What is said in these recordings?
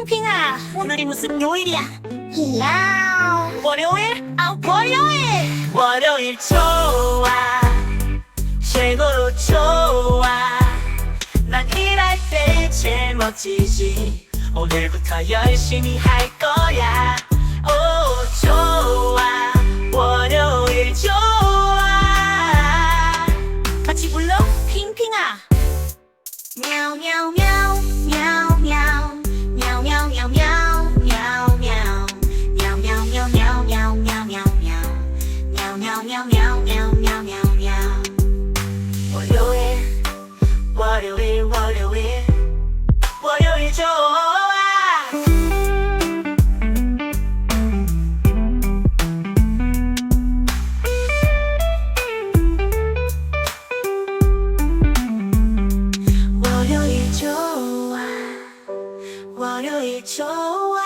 핑핑아 오늘이 무슨 요일이야? 이야 월요일? 아 월요일! 월요일 좋아. 최고로 좋아. 난 일할 때 제일 멋지지. 오늘부터 열심히 할 거야. 오 좋아. 월요일 좋아. 같이 불러. 핑핑아. 냐옹냐옹냐옹 월요일 월요일. 월요일 좋아 월요일 좋아 월요일 좋아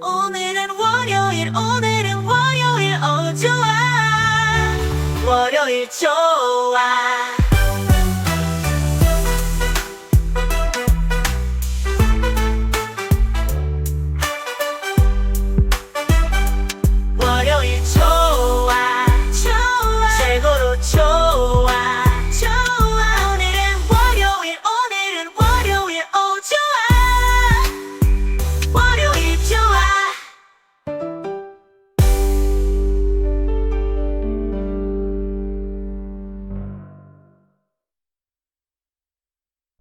오늘은 월요일 오늘은 월요일. 어 좋아. 월요일 좋아 미쳐